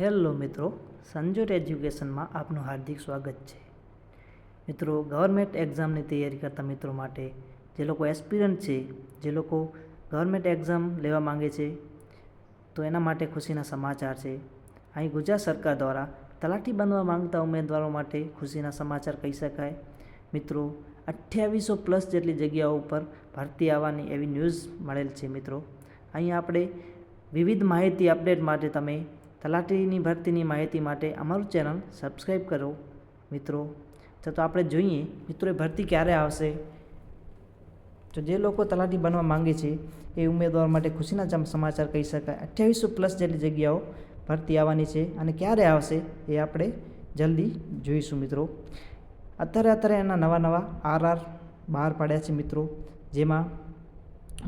Hello મિત્રો, સંજોટ એજ્યુકેશનમાં આપનું હાર્દિક સ્વાગત છે. મિત્રો, ગવર્મેન્ટ એક્ઝામની તૈયારી કરતા મિત્રો માટે જે લોકો એસ્પિરન્ટ છે, જે લોકો ગવર્મેન્ટ એક્ઝામ લેવા માંગે છે, તો એના માટે ખુશીના સમાચાર છે. અહીં ગુજરાત સરકાર દ્વારા તલાટી બનવા માંગતા ઉમેદવારો માટે ખુશીના સમાચાર કહી શકાય. મિત્રો, અઠ્યાવીસો પ્લસ જેટલી જગ્યાઓ ઉપર ભરતી આવવાની એવી ન્યૂઝ મળેલ છે મિત્રો. અહીં આપણે વિવિધ માહિતી અપડેટ માટે તમે તલાટીની ભરતીની માહિતી માટે અમારું ચેનલ સબસ્ક્રાઈબ કરો મિત્રો. તો આપણે જોઈએ મિત્રો ભરતી ક્યારે આવશે? તો જે લોકો તલાટી બનવા માંગે છે, એ ઉમેદવાર માટે ખુશીના સમાચાર કહી શકાય. અઠ્યાવીસો પ્લસ જેટલી જગ્યાઓ ભરતી આવવાની છે અને ક્યારે આવશે એ આપણે જલ્દી જોઈશું મિત્રો. અત્યારે અત્યારે એના નવા નવા આરઆર બહાર પાડ્યા છે મિત્રો, જેમાં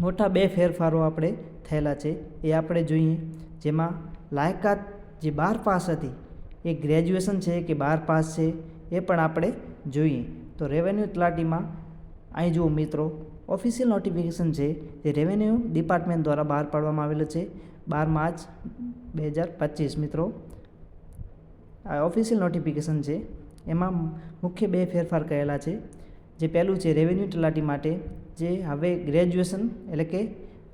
મોટા બે ફેરફારો આપણે થયેલા છે. એ આપણે જોઈએ, જેમાં લાયકાત જે બાર પાસ હતી, એ ગ્રેજ્યુએશન છે કે બાર પાસ છે, એ પણ આપણે જોઈએ. તો રેવન્યુ તલાટીમાં, અહીં જુઓ મિત્રો ઓફિશિયલ નોટિફિકેશન છે જે રેવન્યુ ડિપાર્ટમેન્ટ દ્વારા બહાર પાડવામાં આવેલું છે. બાર માર્ચ બે હજાર પચીસ, મિત્રો. આ ઓફિશિયલ નોટિફિકેશન છે. એમાં મુખ્ય બે ફેરફાર કરેલા છે. જે પહેલું છે રેવન્યુ તલાટી માટે, જે હવે ગ્રેજ્યુએશન એટલે કે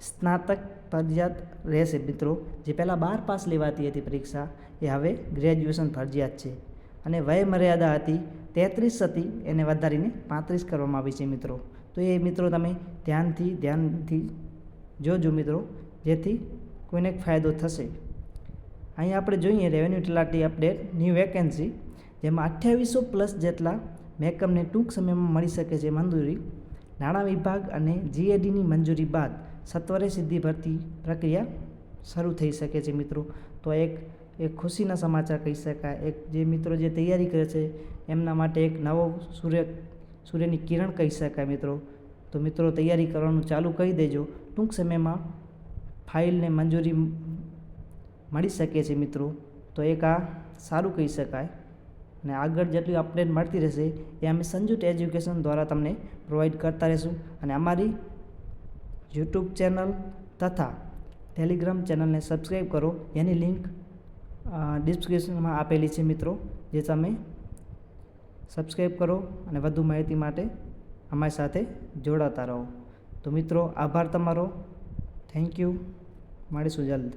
સ્નાતક ફરજિયાત રહેશે મિત્રો. જે પહેલાં બાર પાસ લેવાતી હતી પરીક્ષા, એ હવે ગ્રેજ્યુએશન ફરજિયાત છે. અને વય મર્યાદા હતી તેત્રીસ હતી, એને વધારીને પાંત્રીસ કરવામાં આવી છે મિત્રો. તો એ મિત્રો તમે ધ્યાનથી ધ્યાનથી જોજો મિત્રો, જેથી કોઈને ફાયદો થશે. અહીં આપણે જોઈએ રેવન્યુ તલાટી અપડેટ ન્યૂ વેકેન્સી જેમાં અઠ્યાવીસો પ્લસ જેટલા મહેકમને ટૂંક સમયમાં મળી શકે છે મંજૂરી. નાણાં વિભાગ અને જીએડીની મંજૂરી બાદ સત્વરે સીધી ભરતી પ્રક્રિયા શરૂ થઈ શકે છે મિત્રો. તો એક એક ખુશીના સમાચાર કહી શકાય. એક જે મિત્રો જે તૈયારી કરે છે, એમના માટે એક નવો સૂર્ય, સૂર્યની કિરણ કહી શકાય મિત્રો. તો મિત્રો તૈયારી કરવાનું ચાલુ કરી દેજો. ટૂંક સમયમાં ફાઇલને મંજૂરી મળી શકે છે મિત્રો. તો એક આ સારું કહી શકાય. અને આગળ જેટલી અપડેટ મળતી રહેશે એ અમે સંજુટ એજ્યુકેશન દ્વારા તમને પ્રોવાઈડ કરતા રહીશું. અને અમારી યુટ્યુબ ચેનલ તથા ટેલિગ્રામ ચેનલને સબસ્ક્રાઈબ કરો. એની લિંક ડિસ્ક્રિપ્શનમાં આપેલી છે મિત્રો, જે તમે સબસ્ક્રાઈબ કરો અને વધુ માહિતી માટે અમારી સાથે જોડાતા રહો. તો મિત્રો, આભાર તમારો. થેન્ક યુ મળીશું જલ્દ.